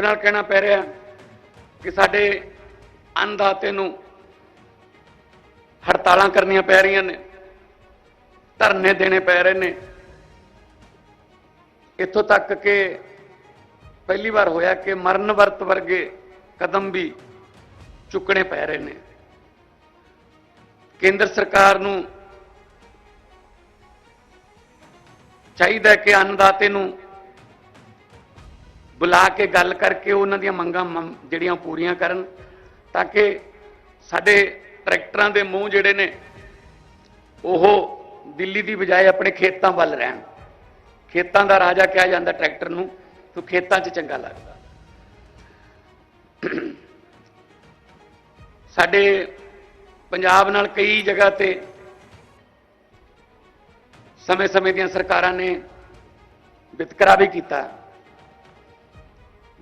ਦੁੱਖ ਨਾਲ ਕਹਿਣਾ ਪੈ ਰਿਹਾ ਕਿ ਸਾਡੇ ਅੰਨਦਾਤੇ ਨੂੰ ਹੜਤਾਲਾਂ ਕਰਨੀਆਂ ਪੈ ਰਹੀਆਂ ਨੇ, ਧਰਨੇ ਦੇਣੇ ਪੈ ਰਹੇ ਨੇ। ਇੱਥੋਂ ਤੱਕ ਕਿ ਪਹਿਲੀ ਵਾਰ ਹੋਇਆ ਕਿ ਮਰਨ ਵਰਤ ਵਰਗੇ ਕਦਮ ਵੀ ਚੁੱਕਣੇ ਪੈ ਰਹੇ ਨੇ। ਕੇਂਦਰ ਸਰਕਾਰ ਨੂੰ ਚਾਹੀਦਾ ਕਿ ਅੰਨਦਾਤੇ ਨੂੰ ਬੁਲਾ ਕੇ ਗੱਲ ਕਰਕੇ ਉਹਨਾਂ ਦੀਆਂ ਮੰਗਾਂ ਮੰਮ- ਜਿਹੜੀਆਂ ਪੂਰੀਆਂ ਕਰਨ ਤਾਂ ਕਿ ਸਾਡੇ ਟਰੈਕਟਰਾਂ ਦੇ ਮੂੰਹ ਜਿਹੜੇ ਨੇ ਉਹ ਦਿੱਲੀ ਦੀ ਬਜਾਏ ਆਪਣੇ ਖੇਤਾਂ ਵੱਲ ਰਹਿਣ। ਖੇਤਾਂ ਦਾ ਰਾਜਾ ਕਿਹਾ ਜਾਂਦਾ ਟਰੈਕਟਰ ਨੂੰ, ਤੋ ਖੇਤਾਂ 'ਚ ਚੰਗਾ ਲੱਗਦਾ। ਸਾਡੇ ਪੰਜਾਬ ਨਾਲ ਕਈ ਜਗ੍ਹਾ ਤੇ ਸਮੇਂ-ਸਮੇਂ ਦੀਆਂ ਸਰਕਾਰਾਂ ਨੇ ਵਿਤਕਰਾ ਵੀ ਕੀਤਾ।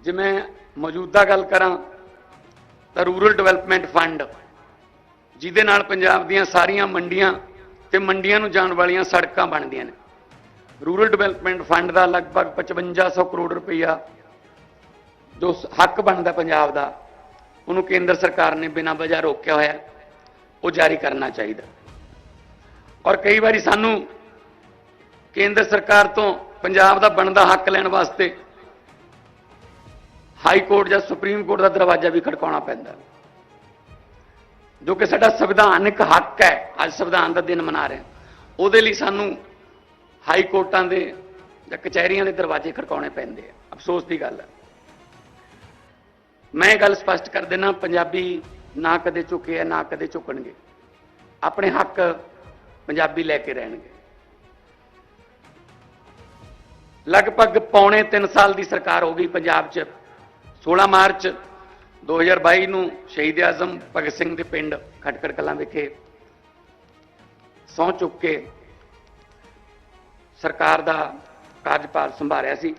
ਜਿਵੇਂ ਮੌਜੂਦਾ ਗੱਲ ਕਰਾਂ, ਤਾਂ ਰੂਰਲ ਡਿਵੈਲਪਮੈਂਟ ਫੰਡ, ਜਿਹਦੇ ਨਾਲ ਪੰਜਾਬ ਦੀਆਂ ਸਾਰੀਆਂ ਮੰਡੀਆਂ ਤੇ ਮੰਡੀਆਂ ਨੂੰ ਜਾਣ ਵਾਲੀਆਂ ਸੜਕਾਂ ਬਣਦੀਆਂ ਨੇ। ਰੂਰਲ ਡਿਵੈਲਪਮੈਂਟ ਫੰਡ ਦਾ ਲਗਭਗ 5500 ਕਰੋੜ ਰੁਪਈਆ ਜੋ ਹੱਕ ਬਣਦਾ ਪੰਜਾਬ ਦਾ, ਉਹਨੂੰ ਕੇਂਦਰ ਸਰਕਾਰ ਨੇ ਬਿਨਾਂ ਵਜ੍ਹਾ ਰੋਕਿਆ ਹੋਇਆ ਉਹ ਜਾਰੀ ਕਰਨਾ ਚਾਹੀਦਾ। ਔਰ ਕਈ ਵਾਰੀ ਸਾਨੂੰ ਕੇਂਦਰ ਸਰਕਾਰ ਤੋਂ ਪੰਜਾਬ ਦਾ ਬਣਦਾ ਹੱਕ ਲੈਣ ਵਾਸਤੇ ਹਾਈ ਕੋਰਟ ਜਾਂ ਸੁਪਰੀਮ ਕੋਰਟ ਦਾ ਦਰਵਾਜ਼ਾ ਵੀ ਖੜਕਾਉਣਾ ਪੈਂਦਾ। ਜੋ ਕਿ ਸਾਡਾ ਸੰਵਿਧਾਨਿਕ ਹੱਕ ਹੈ, ਅੱਜ ਸੰਵਿਧਾਨ ਦਾ ਦਿਨ ਮਨਾ ਰਹੇ ਉਹਦੇ ਲਈ ਸਾਨੂੰ ਹਾਈ ਕੋਰਟਾਂ ਦੇ ਜਾਂ ਕਚਹਿਰੀਆਂ ਦੇ ਦਰਵਾਜ਼ੇ ਖੜਕਾਉਣੇ ਪੈਂਦੇ ਆ। ਅਫਸੋਸ ਦੀ ਗੱਲ ਹੈ ਮੈਂ ਇਹ ਗੱਲ ਸਪਸ਼ਟ ਕਰ ਦੇਣਾ ਪੰਜਾਬੀ ਨਾ ਕਦੇ ਝੁਕੇ ਨਾ ਕਦੇ ਝੁਕਣਗੇ। ਆਪਣੇ ਹੱਕ ਪੰਜਾਬੀ ਲੈ ਕੇ ਰਹਿਣਗੇ। ਲਗਭਗ ਪੌਣੇ 3 ਸਾਲ ਦੀ ਸਰਕਾਰ ਹੋ ਗਈ ਪੰਜਾਬ 'ਚ। 16 ਮਾਰਚ 2022 ਨੂੰ ਸ਼ਹੀਦ ਆਜ਼ਮ ਭਗਤ ਸਿੰਘ ਦੇ ਪਿੰਡ ਖਟਕੜ ਕਲਾਂ ਵਿਖੇ ਸਹੁੰ ਚੁੱਕ ਕੇ ਸਰਕਾਰ ਦਾ ਕਾਰਜਪਾਲ ਸੰਭਾਲਿਆ ਸੀ।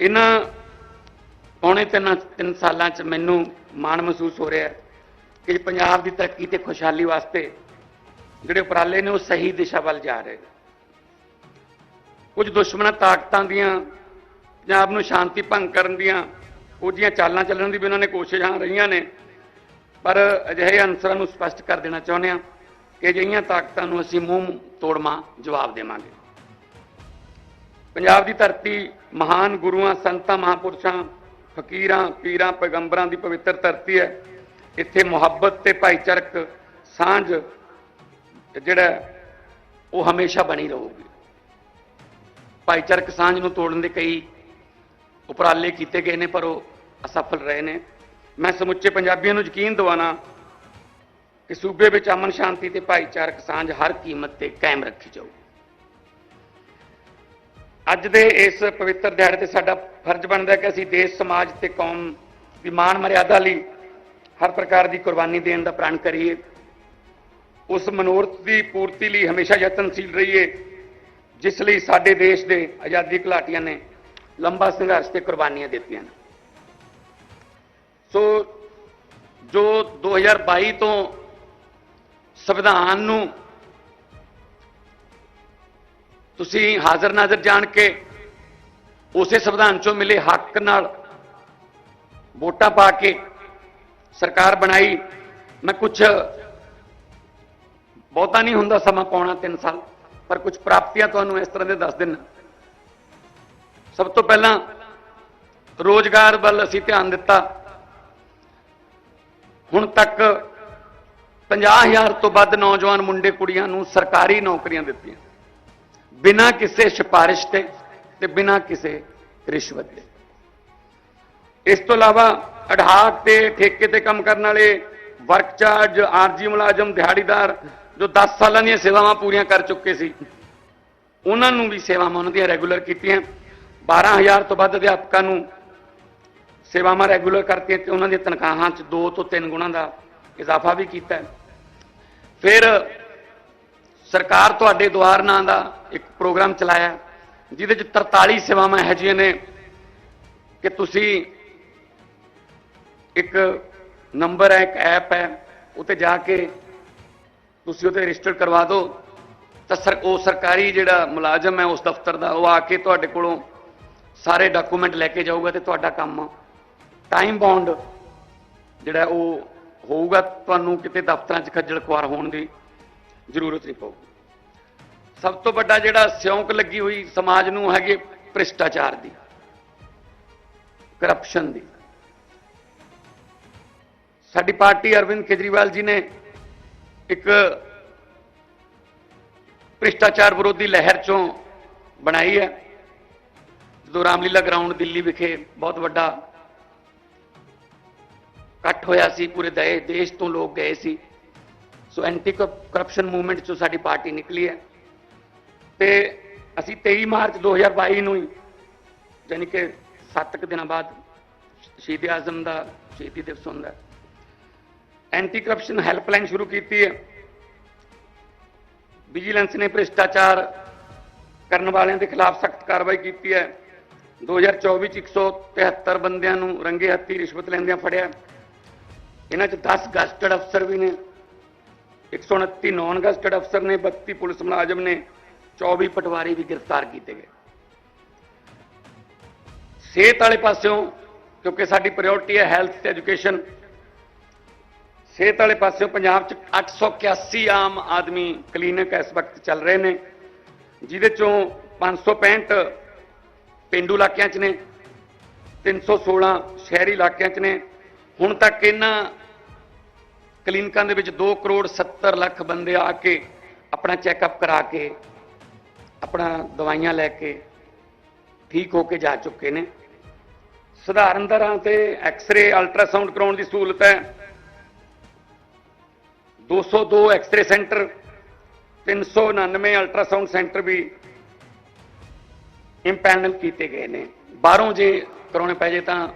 ਇਹਨਾਂ ਪੌਣੇ ਤਿੰਨ ਤਿੰਨ ਸਾਲਾਂ 'ਚ ਮੈਨੂੰ ਮਾਣ ਮਹਿਸੂਸ ਹੋ ਰਿਹਾ ਹੈ ਕਿ ਪੰਜਾਬ ਦੀ ਤਰੱਕੀ ਤੇ ਖੁਸ਼ਹਾਲੀ ਵਾਸਤੇ ਜਿਹੜੇ ਉਪਰਾਲੇ ਨੇ ਉਹ ਸਹੀ ਦਿਸ਼ਾ ਵੱਲ ਜਾ ਰਹੇ ਕੁਝ ਦੁਸ਼ਮਣਾਂ ਤਾਕਤਾਂ ਦੀਆਂ ਪੰਜਾਬ ਨੂੰ ਸ਼ਾਂਤੀ ਭੰਗ ਕਰਨ ਦੀਆਂ ਉਹਦੀਆਂ ਚਾਲਾਂ ਚੱਲਣ ਦੀ ਵੀ ਉਹਨਾਂ ਨੇ ਕੋਸ਼ਿਸ਼ਾਂ ਰਹੀਆਂ ਨੇ। ਪਰ ਅਜਿਹੇ ਅਨਸਰਾਂ ਨੂੰ ਸਪਸ਼ਟ ਕਰ ਦੇਣਾ ਚਾਹੁੰਦੇ ਹਾਂ ਕਿ ਅਜਿਹੀਆਂ ਤਾਕਤਾਂ ਨੂੰ ਅਸੀਂ ਮੂੰਹ ਤੋੜਮਾ ਜਵਾਬ ਦੇਵਾਂਗੇ। ਪੰਜਾਬ ਦੀ ਧਰਤੀ ਮਹਾਨ ਗੁਰੂਆਂ, ਸੰਤਾਂ, ਮਹਾਪੁਰਸ਼ਾਂ, ਫਕੀਰਾਂ, ਪੀਰਾਂ, ਪੈਗੰਬਰਾਂ ਦੀ ਪਵਿੱਤਰ ਧਰਤੀ ਹੈ। ਇੱਥੇ ਮੁਹੱਬਤ ਤੇ ਭਾਈਚਾਰਕ ਸਾਂਝ ਜਿਹੜਾ ਉਹ ਹਮੇਸ਼ਾ ਬਣੀ ਰਹੂਗੀ। ਭਾਈਚਾਰਕ ਸਾਂਝ ਨੂੰ ਤੋੜਨ ਦੇ ਕਈ ਉਪਰਾਲੇ ਕੀਤੇ ਗਏ ਨੇ, ਪਰ ਉਹ ਅਸਫਲ ਰਹੇ ਨੇ। ਮੈਂ ਸਮੁੱਚੇ ਪੰਜਾਬੀਆਂ ਨੂੰ ਯਕੀਨ ਦਿਵਾਣਾ ਕਿ ਸੂਬੇ ਵਿੱਚ ਅਮਨ ਸ਼ਾਂਤੀ ਤੇ ਭਾਈਚਾਰਕ ਸਾਂਝ ਹਰ ਕੀਮਤ ਤੇ ਕਾਇਮ ਰੱਖੀ ਜਾਊ ਅੱਜ ਦੇ ਇਸ ਪਵਿੱਤਰ ਦਿਹਾੜੇ ਤੇ ਸਾਡਾ ਫਰਜ਼ ਬਣਦਾ ਹੈ ਕਿ ਅਸੀਂ ਦੇਸ਼, ਸਮਾਜ ਤੇ ਕੌਮ ਦੀ ਮਾਣ ਮਰਿਆਦਾ ਲਈ ਹਰ ਪ੍ਰਕਾਰ ਦੀ ਕੁਰਬਾਨੀ ਦੇਣ ਦਾ ਪ੍ਰਣ ਕਰੀਏ। ਉਸ ਮਨੋਰਥ ਦੀ ਪੂਰਤੀ ਲਈ ਹਮੇਸ਼ਾ ਯਤਨਸ਼ੀਲ ਰਹੀਏ, ਜਿਸ ਲਈ ਸਾਡੇ ਦੇਸ਼ ਦੇ ਆਜ਼ਾਦੀ ਘੁਲਾਟੀਆਂ ਨੇ ਲੰਬਾ ਸੰਘਰਸ਼ ਤੇ ਕੁਰਬਾਨੀਆਂ ਦਿੱਤੀਆਂ ਨੇ। ਸੋ ਜੋ 2022 ਤੋਂ ਸੰਵਿਧਾਨ ਨੂੰ ਤੁਸੀਂ ਹਾਜ਼ਰ ਨਾਜ਼ਰ ਜਾਣ ਕੇ ਉਸੇ ਸੰਵਿਧਾਨ ਚੋਂ ਮਿਲੇ ਹੱਕ ਨਾਲ ਵੋਟਾਂ ਪਾ ਕੇ ਸਰਕਾਰ ਬਣਾਈ, ਮੈਂ ਕੁਝ ਬਹੁਤਾ ਨਹੀਂ ਹੁੰਦਾ ਸਮਾਂ ਪਾਉਣਾ 3 ਸਾਲ, ਪਰ ਕੁਝ ਪ੍ਰਾਪਤੀਆਂ ਤੁਹਾਨੂੰ ਇਸ ਤਰ੍ਹਾਂ ਦੇ ਦੱਸ ਦਿੰਨਾ ਸਭ ਤੋਂ ਪਹਿਲਾਂ ਰੋਜ਼ਗਾਰ ਵੱਲ ਅਸੀਂ ਧਿਆਨ ਦਿੱਤਾ। ਹੁਣ ਤੱਕ 50000 ਤੋਂ ਵੱਧ ਨੌਜਵਾਨ ਮੁੰਡੇ ਕੁੜੀਆਂ ਨੂੰ ਸਰਕਾਰੀ ਨੌਕਰੀਆਂ ਦਿੱਤੀਆਂ। ਬਿਨਾਂ ਕਿਸੇ ਸਿਫਾਰਿਸ਼ ਤੇ ਤੇ ਬਿਨਾਂ ਕਿਸੇ ਰਿਸ਼ਵਤ ਦੇ। ਇਸ ਤੋਂ ਇਲਾਵਾ ਅਢਾਕ ਤੇ ਠੇਕੇ ਤੇ ਕੰਮ ਕਰਨ ਵਾਲੇ ਵਰਕ ਚਾਰਜ, ਆਰਜੀ ਮੁਲਾਜ਼ਮ, ਦਿਹਾੜੀਦਾਰ ਜੋ 10 ਸਾਲਾਂ ਦੀਆਂ ਸੇਵਾਵਾਂ ਪੂਰੀਆਂ ਕਰ ਚੁੱਕੇ ਸੀ, ਉਹਨਾਂ ਨੂੰ ਵੀ ਸੇਵਾਵਾਂ ਉਹਨਾਂ ਦੀਆਂ ਰੈਗੂਲਰ ਕੀਤੀਆਂ। 12000 ਤੋਂ ਵੱਧ ਅਧਿਆਪਕਾਂ ਨੂੰ ਸੇਵਾਵਾਂ ਰੈਗੂਲਰ ਕਰਤੀਆਂ ਤੇ ਉਹਨਾਂ ਦੀਆਂ ਤਨਖਾਹਾਂ 'ਚ 2 ਤੋਂ 3 ਗੁਣਾ ਦਾ ਇਜ਼ਾਫਾ ਵੀ ਕੀਤਾ ਫਿਰ ਸਰਕਾਰ ਤੁਹਾਡੇ ਦੁਆਰ ਨਾਂ ਦਾ ਇੱਕ ਪ੍ਰੋਗਰਾਮ ਚਲਾਇਆ, ਜਿਹਦੇ 'ਚ 43 ਸੇਵਾਵਾਂ ਇਹੋ ਜਿਹੀਆਂ ਨੇ ਕਿ ਤੁਸੀਂ ਇੱਕ ਨੰਬਰ ਹੈ, ਇੱਕ ਐਪ ਹੈ, ਉੱਤੇ ਜਾ ਕੇ ਤੁਸੀਂ ਉਹਤੇ ਰਜਿਸਟਰ ਕਰਵਾ ਦਿਓ। ਤਾਂ ਸਰ, ਉਹ ਸਰਕਾਰੀ ਜਿਹੜਾ ਮੁਲਾਜ਼ਮ ਹੈ, ਉਸ ਦਫ਼ਤਰ ਦਾ, ਉਹ ਆ ਕੇ ਤੁਹਾਡੇ ਕੋਲੋਂ ਸਾਰੇ ਡਾਕੂਮੈਂਟ ਲੈ ਕੇ ਜਾਊਗਾ ਤੇ ਤੁਹਾਡਾ ਕੰਮ ਟਾਈਮ ਬਾਉਂਡ ਜਿਹੜਾ ਉਹ ਹੋਊਗਾ, ਤੁਹਾਨੂੰ ਕਿਤੇ ਦਫ਼ਤਰਾਂ 'ਚ ਖੱਜਲ ਖੁਆਰ ਹੋਣ ਦੀ ਜ਼ਰੂਰਤ ਨਹੀਂ ਪਊਗੀ। ਸਭ ਤੋਂ ਵੱਡਾ ਜਿਹੜਾ ਸਿਉਂਕ ਲੱਗੀ ਹੋਈ ਸਮਾਜ ਨੂੰ ਹੈਗੇ ਭ੍ਰਿਸ਼ਟਾਚਾਰ ਦੀ ਕਰਪਸ਼ਨ ਦੀ। ਸਾਡੀ ਪਾਰਟੀ ਅਰਵਿੰਦ ਕੇਜਰੀਵਾਲ ਜੀ ਨੇ ਇੱਕ ਭ੍ਰਿਸ਼ਟਾਚਾਰ ਵਿਰੋਧੀ ਲਹਿਰ ਚੋਂ ਬਣਾਈ ਹੈ। ਜਦੋਂ ਰਾਮਲੀਲਾ ਗਰਾਊਂਡ ਦਿੱਲੀ ਵਿਖੇ ਬਹੁਤ ਵੱਡਾ ਇਕੱਠ ਹੋਇਆ ਸੀ, ਪੂਰੇ ਦੇ- ਦੇਸ਼ ਤੋਂ ਲੋਕ ਗਏ ਸੀ। ਸੋ ਐਂਟੀ ਕਰਪਸ਼ਨ ਮੂਵਮੈਂਟ ਚੋਂ ਸਾਡੀ ਪਾਰਟੀ ਨਿਕਲੀ ਹੈ। ਤੇ ਅਸੀਂ 23 ਮਾਰਚ 2022 ਨੂੰ ਹੀ ਯਾਨੀ ਕਿ 7 ਕੁ ਦਿਨਾਂ ਬਾਅਦ ਸ਼ਹੀਦ ਆਜ਼ਮ ਦਾ ਸ਼ਹੀਦੀ ਦਿਵਸ ਹੁੰਦਾ ਐਂਟੀ ਕਰਪਸ਼ਨ ਹੈਲਪਲਾਈਨ ਸ਼ੁਰੂ ਕੀਤੀ ਹੈ। ਵਿਜੀਲੈਂਸ ਨੇ ਭ੍ਰਿਸ਼ਟਾਚਾਰ ਕਰਨ ਵਾਲਿਆਂ ਦੇ ਖਿਲਾਫ ਸਖਤ ਕਾਰਵਾਈ ਕੀਤੀ ਹੈ। 2024 ਚ 173 ਬੰਦਿਆਂ ਨੂੰ ਰੰਗੇ ਹੱਥੀ ਰਿਸ਼ਵਤ ਲੈਂਦਿਆਂ ਫੜਿਆ। ਇਹਨਾਂ ਚ 10 ਗਸਟਡ ਅਫਸਰ ਵੀ ਨੇ 129 ਨੌਨ ਗਸਟਡ ਅਫਸਰ ਨੇ 32 ਪੁਲਿਸ ਮੁਲਾਜ਼ਮ ਨੇ 24 ਪਟਵਾਰੀ ਵੀ ਗ੍ਰਿਫਤਾਰ ਕੀਤੇ ਗਏ। ਸਿਹਤ ਵਾਲੇ ਪਾਸਿਓਂ, ਕਿਉਂਕਿ ਸਾਡੀ ਪ੍ਰਾਇੋਰਟੀ ਹੈ ਹੈਲਥ ਤੇ ਐਜੂਕੇਸ਼ਨ ਸਿਹਤ ਵਾਲੇ ਪਾਸਿਓਂ ਪੰਜਾਬ 'ਚ 881 ਆਮ ਆਦਮੀ ਕਲੀਨਿਕ ਇਸ ਵਕਤ ਚੱਲ ਰਹੇ ਨੇ, ਜਿਹਦੇ ਚੋਂ 565 ਪਿੰਡੂ ਇਲਾਕਿਆਂ 'ਚ ਨੇ 316 ਸ਼ਹਿਰੀ ਇਲਾਕਿਆਂ 'ਚ ਨੇ। ਹੁਣ ਤੱਕ ਇਹਨਾਂ ਕਲੀਨਿਕਾਂ ਦੇ ਵਿੱਚ 2 ਕਰੋੜ 70 ਲੱਖ ਬੰਦੇ ਆ ਕੇ ਆਪਣਾ ਚੈੱਕਅਪ ਕਰਾ ਕੇ, ਆਪਣਾ ਦਵਾਈਆਂ ਲੈ ਕੇ ਠੀਕ ਹੋ ਕੇ ਜਾ ਚੁੱਕੇ ਨੇ। ਸਧਾਰਨ ਦਰਾਂ ਤੇ ਐਕਸ-ਰੇ, ਅਲਟਰਾਸਾਊਂਡ ਕਰਾਉਣ ਦੀ ਸਹੂਲਤ ਹੈ। 202 ਐਕਸ-ਰੇ ਸੈਂਟਰ 399 ਅਲਟਰਾਸਾਊਂਡ ਸੈਂਟਰ ਵੀ ਇੰਪੈਨਲ ਕੀਤੇ ਗਏ ਨੇ। ਬਾਹਰੋਂ ਜੇ ਕਰਾਉਣੇ ਪੈ ਜੇ ਤਾਂ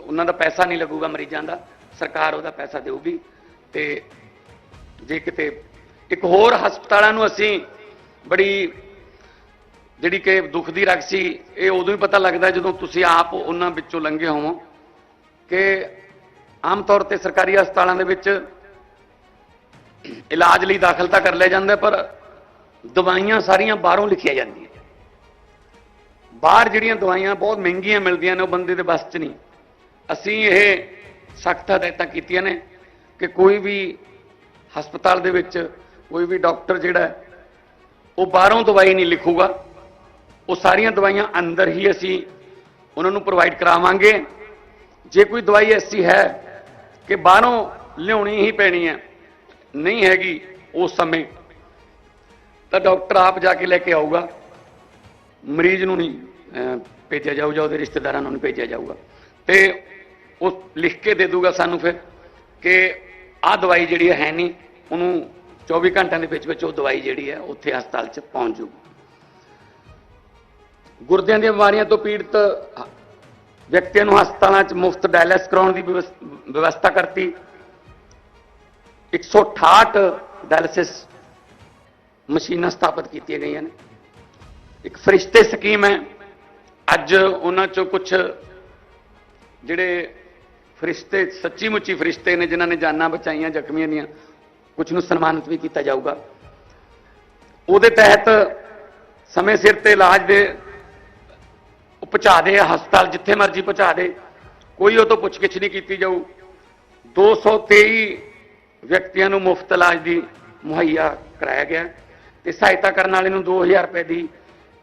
ਉਹਨਾਂ ਦਾ ਪੈਸਾ ਨਹੀਂ ਲੱਗੂਗਾ ਮਰੀਜ਼ਾਂ ਦਾ, ਸਰਕਾਰ ਉਹਦਾ ਪੈਸਾ ਦੇਊਗੀ। ਤੇ ਜੇ ਕਿਤੇ ਇੱਕ ਹੋਰ ਹਸਪਤਾਲਾਂ ਨੂੰ ਅਸੀਂ ਬੜੀ ਜਿਹੜੀ ਕਿ ਦੁੱਖ ਦੀ ਰਗ ਸੀ, ਇਹ ਉਦੋਂ ਹੀ ਪਤਾ ਲੱਗਦਾ ਜਦੋਂ ਤੁਸੀਂ ਆਪ ਉਹਨਾਂ ਵਿੱਚੋਂ ਲੰਘੇ ਹੋਵੋ ਕਿ ਆਮ ਤੌਰ ਤੇ ਸਰਕਾਰੀ ਹਸਪਤਾਲਾਂ ਦੇ ਵਿੱਚ ਇਲਾਜ ਲਈ ਦਾਖਲ ਤਾਂ ਕਰ ਲਿਆ ਜਾਂਦਾ, ਪਰ ਦਵਾਈਆਂ ਸਾਰੀਆਂ ਬਾਹਰੋਂ ਲਿਖੀਆਂ ਜਾਂਦੀਆਂ। ਬਾਹਰ ਜਿਹੜੀਆਂ ਦਵਾਈਆਂ ਬਹੁਤ ਮਹਿੰਗੀਆਂ ਮਿਲਦੀਆਂ ਨੇ, ਉਹ ਬੰਦੇ ਦੇ ਬਸ 'ਚ ਨਹੀਂ। ਅਸੀਂ ਇਹ ਸਖਤ ਹਦਾਇਤਾਂ ਕੀਤੀਆਂ ਨੇ ਕਿ ਕੋਈ ਵੀ ਹਸਪਤਾਲ ਦੇ ਵਿੱਚ ਕੋਈ ਵੀ ਡਾਕਟਰ ਜਿਹੜਾ, ਉਹ ਬਾਹਰੋਂ ਦਵਾਈ ਨਹੀਂ ਲਿਖੂਗਾ। ਉਹ ਸਾਰੀਆਂ ਦਵਾਈਆਂ ਅੰਦਰ ਹੀ ਅਸੀਂ ਉਹਨਾਂ ਨੂੰ ਪ੍ਰੋਵਾਈਡ ਕਰਾਵਾਂਗੇ। ਜੇ ਕੋਈ ਦਵਾਈ ਐਸੀ ਹੈ ਕਿ ਬਾਹਰੋਂ ਲਿਆਉਣੀ ਹੀ ਪੈਣੀ ਹੈ, ਨਹੀਂ ਹੈਗੀ ਉਸ ਸਮੇਂ, ਤਾਂ ਡਾਕਟਰ ਆਪ ਜਾ ਕੇ ਲੈ ਕੇ ਆਊਗਾ। ਮਰੀਜ਼ ਨੂੰ ਨਹੀਂ ਅਹ, ਭੇਜਿਆ ਜਾਊਗਾ ਉਹਦੇ ਰਿਸ਼ਤੇਦਾਰਾਂ ਨੂੰ ਨਹੀਂ ਭੇਜਿਆ ਜਾਊਗਾ। ਤੇ ਉਹ ਲਿਖ ਕੇ ਦੇ ਦੂਗਾ ਸਾਨੂੰ ਫਿਰ ਕਿ ਆਹ ਦਵਾਈ ਜਿਹੜੀ ਹੈ ਨਹੀਂ ਉਹਨੂੰ 24 ਘੰਟਿਆਂ ਦੇ ਵਿੱਚ ਵਿੱਚ ਉਹ ਦਵਾਈ ਜਿਹੜੀ ਹੈ ਉੱਥੇ ਹਸਪਤਾਲ 'ਚ ਪਹੁੰਚ ਜੂਗੀ ਗੁਰਦਿਆਂ ਦੀਆਂ ਬਿਮਾਰੀਆਂ ਤੋਂ ਪੀੜਤ ਵਿਅਕਤੀਆਂ ਨੂੰ ਹਸਪਤਾਲਾਂ 'ਚ ਮੁਫਤ ਡਾਇਲਿਸਿਸ ਕਰਾਉਣ ਦੀ ਵਿਵਸ- ਵਿਵਸਥਾ ਕਰਤੀ। 168 ਡਾਇਲਿਸਿਸ ਮਸ਼ੀਨਾਂ ਸਥਾਪਿਤ ਕੀਤੀਆਂ ਗਈਆਂ ਨੇ। ਇੱਕ ਫਰਿਸ਼ਤੇ ਸਕੀਮ ਹੈ। ਅੱਜ ਉਹਨਾਂ ਚੋਂ ਕੁਝ ਜਿਹੜੇ ਫਰਿਸ਼ਤੇ ਸੱਚੀ ਮੁੱਚੀ ਫਰਿਸ਼ਤੇ ਨੇ, ਜਿਨ੍ਹਾਂ ਨੇ ਜਾਨਾਂ ਬਚਾਈਆਂ ਜ਼ਖਮੀਆਂ ਦੀਆਂ ਕੁਝ ਨੂੰ ਸਨਮਾਨਿਤ ਵੀ ਕੀਤਾ ਜਾਊਗਾ। ਉਹਦੇ ਤਹਿਤ ਸਮੇਂ ਸਿਰ ਤੇ ਇਲਾਜ ਦੇ ਉਹ ਪਹੁੰਚਾ ਦੇ, ਹਸਪਤਾਲ ਜਿੱਥੇ ਮਰਜ਼ੀ ਪਹੁੰਚਾ ਦੇ। ਕੋਈ ਉਹ ਤੋਂ ਪੁੱਛਗਿੱਛ ਨਹੀਂ ਕੀਤੀ ਜਾਊ। 223 ਵਿਅਕਤੀਆਂ ਨੂੰ ਮੁਫਤ ਇਲਾਜ ਦੀ ਮੁਹੱਈਆ ਕਰਾਇਆ ਗਿਆ ਤੇ ਸਹਾਇਤਾ ਕਰਨ ਵਾਲੇ ਨੂੰ 2000 ਰੁਪਏ ਦੀ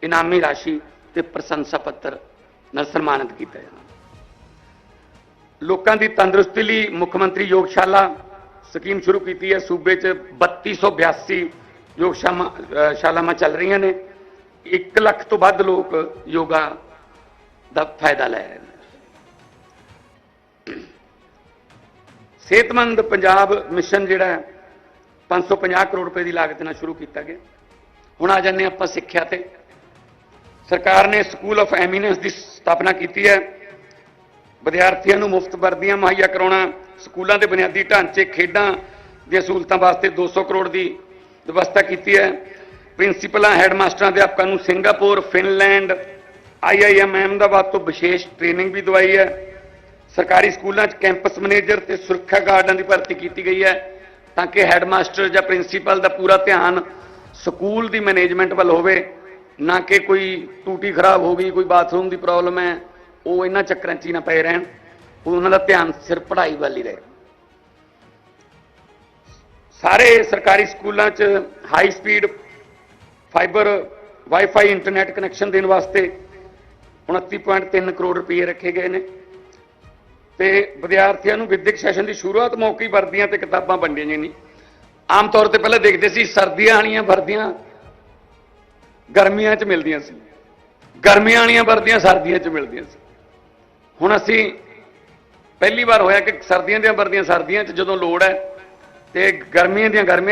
ਇਨਾਮੀ ਰਾਸ਼ੀ ਤੇ ਪ੍ਰਸ਼ੰਸਾ ਪੱਤਰ ਨਾਲ ਸਨਮਾਨਿਤ ਕੀਤਾ ਜਾਣਾ ਲੋਕਾਂ ਦੀ ਤੰਦਰੁਸਤੀ ਲਈ ਮੁੱਖ ਮੰਤਰੀ ਯੋਗਸ਼ਾਲਾ ਸਕੀਮ ਸ਼ੁਰੂ ਕੀਤੀ ਹੈ। ਸੂਬੇ 'ਚ 3282 ਯੋਗਸ਼ਾਮਾ, ਅਹ, ਸ਼ਾਲਾਵਾਂ ਚੱਲ ਰਹੀਆਂ ਨੇ। 1 ਲੱਖ ਤੋਂ ਵੱਧ ਲੋਕ ਯੋਗਾ ਦਾ ਫਾਇਦਾ ਲੈ ਰਹੇ ਨੇ। ਸਿਹਤਮੰਦ ਪੰਜਾਬ ਮਿਸ਼ਨ ਜਿਹੜਾ ਹੈ 550 ਕਰੋੜ ਰੁਪਏ ਦੀ ਲਾਗਤ ਨਾਲ ਸ਼ੁਰੂ ਕੀਤਾ ਗਿਆ। ਹੁਣ ਆ ਜਾਂਦੇ ਹਾਂ ਆਪਾਂ ਸਿੱਖਿਆ ਤੇ। ਸਰਕਾਰ ਨੇ ਸਕੂਲ ਆਫ ਐਮੀਨੈਂਸ ਦੀ ਸਥਾਪਨਾ ਕੀਤੀ ਹੈ। ਵਿਦਿਆਰਥੀਆਂ ਨੂੰ ਮੁਫਤ ਵਰਦੀਆਂ ਮੁਹੱਈਆ ਕਰਾਉਣਾ, ਸਕੂਲਾਂ ਦੇ ਬੁਨਿਆਦੀ ਢਾਂਚੇ, ਖੇਡਾਂ ਦੀਆਂ ਸਹੂਲਤਾਂ ਵਾਸਤੇ 200 ਕਰੋੜ ਦੀ ਵਿਵਸਥਾ ਕੀਤੀ ਹੈ। ਪ੍ਰਿੰਸੀਪਲਾਂ, ਹੈਡਮਾਸਟਰਾਂ, ਅਧਿਆਪਕਾਂ ਨੂੰ ਸਿੰਗਾਪੁਰ, ਫਿਨਲੈਂਡ ਆਈਆਈਐਮ ਅਹਿਮਦਾਬਾਦ ਤੋਂ ਵਿਸ਼ੇਸ਼ ਟ੍ਰੇਨਿੰਗ ਵੀ ਦਵਾਈ ਹੈ। ਸਰਕਾਰੀ ਸਕੂਲਾਂ 'ਚ ਕੈਂਪਸ ਮੈਨੇਜਰ ਤੇ ਸੁਰੱਖਿਆ ਗਾਰਡਾਂ ਦੀ ਭਰਤੀ ਕੀਤੀ ਗਈ ਹੈ ਤਾਂ ਕਿ ਹੈਡਮਾਸਟਰ ਜਾਂ ਪ੍ਰਿੰਸੀਪਲ ਦਾ ਪੂਰਾ ਧਿਆਨ ਸਕੂਲ ਦੀ ਮੈਨੇਜਮੈਂਟ ਵੱਲ ਹੋਵੇ। ਨਾ ਕਿ ਕੋਈ ਟੂਟੀ ਖਰਾਬ ਹੋ ਗਈ, ਕੋਈ ਬਾਥਰੂਮ ਦੀ ਪ੍ਰੋਬਲਮ ਹੈ, ਉਹ ਇਹਨਾਂ ਚੱਕਰਾਂ 'ਚ ਹੀ ਨਾ ਪਏ ਰਹਿਣ। ਉਹਨਾਂ ਦਾ ਧਿਆਨ ਸਿਰਫ ਪੜ੍ਹਾਈ ਵੱਲ ਹੀ ਰਹੇ। ਸਾਰੇ ਸਰਕਾਰੀ ਸਕੂਲਾਂ 'ਚ high speed fibre wifi internet connection ਦੇਣ ਵਾਸਤੇ 29.3 ਕਰੋੜ ਰੁਪਏ ਰੱਖੇ ਗਏ ਨੇ। ਤੇ ਵਿਦਿਆਰਥੀਆਂ ਨੂੰ ਵਿਦਿਅਕ ਸੈਸ਼ਨ ਦੀ ਸ਼ੁਰੂਆਤ ਮੌਕੇ ਹੀ ਵਰਦੀਆਂ ਤੇ ਕਿਤਾਬਾਂ ਵੰਡੀਆਂ ਜਾਂਦੀਆਂ ਆਮ ਤੌਰ ਤੇ ਪਹਿਲਾਂ ਦੇਖਦੇ ਸੀ ਸਰਦੀਆਂ ਵਾਲੀਆਂ ਵਰਦੀਆਂ ਗਰਮੀਆਂ 'ਚ ਮਿਲਦੀਆਂ ਸੀ। ਗਰਮੀਆਂ ਵਾਲੀਆਂ ਵਰਦੀਆਂ ਸਰਦੀਆਂ 'ਚ ਮਿਲਦੀਆਂ ਸੀ। ਹੁਣ ਅਸੀਂ ਪਹਿਲੀ ਵਾਰ ਹੋਇਆ ਕਿ ਸਰਦੀਆਂ ਦੀਆਂ ਵਰਦੀਆਂ ਸਰਦੀਆਂ 'ਚ ਜਦੋਂ ਲੋੜ ਹੈ ਤੇ ਗਰਮੀਆਂ ਦੀਆਂ ਗਰਮੀਆਂ 'ਚ